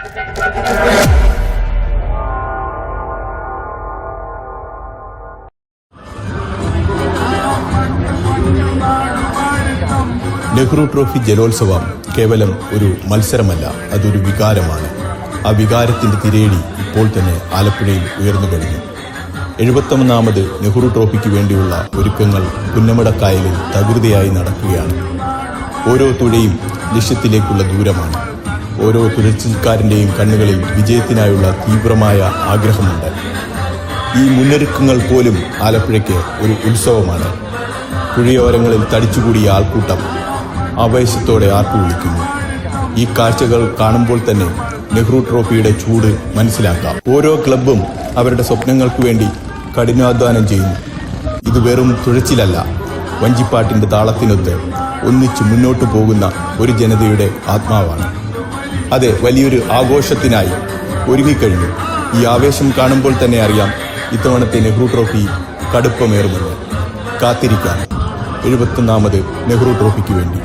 Nehru trophy ജലോത്സവം കേവലം ഒരു മത്സരമല്ല അതൊരു വികാരമാണ്. ആ വികാരത്തിന്റെ തിരേടി ഇപ്പോൾ തന്നെ ആലപ്പുഴയിൽ ഉയർന്നു കഴിഞ്ഞു. എഴുപത്തൊന്നാമത് നെഹ്റു ട്രോഫിക്ക് വേണ്ടിയുള്ള ഒരുക്കങ്ങൾ പുന്നമടക്കായലിൽ തകൃതിയായി നടക്കുകയാണ്. ഓരോ തുഴയും ലക്ഷ്യത്തിലേക്കുള്ള ദൂരമാണ്. ഓരോ തുരച്ചിൽക്കാരന്റെയും കണ്ണുകളിൽ വിജയത്തിനായുള്ള തീവ്രമായ ആഗ്രഹമുണ്ട്. ഈ മുന്നൊരുക്കങ്ങൾ പോലും ആലപ്പുഴയ്ക്ക് ഒരു ഉത്സവമാണ്. പുഴയോരങ്ങളിൽ തടിച്ചുകൂടിയ ആൾക്കൂട്ടം ആവേശത്തോടെ ആർപ്പു വിളിക്കുന്നു? ഈ കാഴ്ചകൾ കാണുമ്പോൾ തന്നെ നെഹ്റു ട്രോഫിയുടെ ചൂട് മനസ്സിലാക്കാം. ഓരോ ക്ലബും അവരുടെ സ്വപ്നങ്ങൾക്ക് വേണ്ടി കഠിനാധ്വാനം ചെയ്യുന്നു. ഇത് വെറും തുഴച്ചിലല്ല. വഞ്ചിപ്പാട്ടിന്റെ താളത്തിനൊത്ത് ഒന്നിച്ചു മുന്നോട്ടു പോകുന്ന ഒരു ജനതയുടെ ആത്മാവാണ്. അതെ വലിയൊരു ആഘോഷത്തിനായി ഒരുങ്ങിക്കഴിഞ്ഞു. ഈ ആവേശം കാണുമ്പോൾ തന്നെ അറിയാം ഇത്തവണത്തെ നെഹ്റു ട്രോഫി കടുപ്പമേറുമെന്ന്. കാത്തിരിക്കാം. എഴുപത്തൊന്നാമത് നെഹ്റു ട്രോഫിക്ക് വേണ്ടി.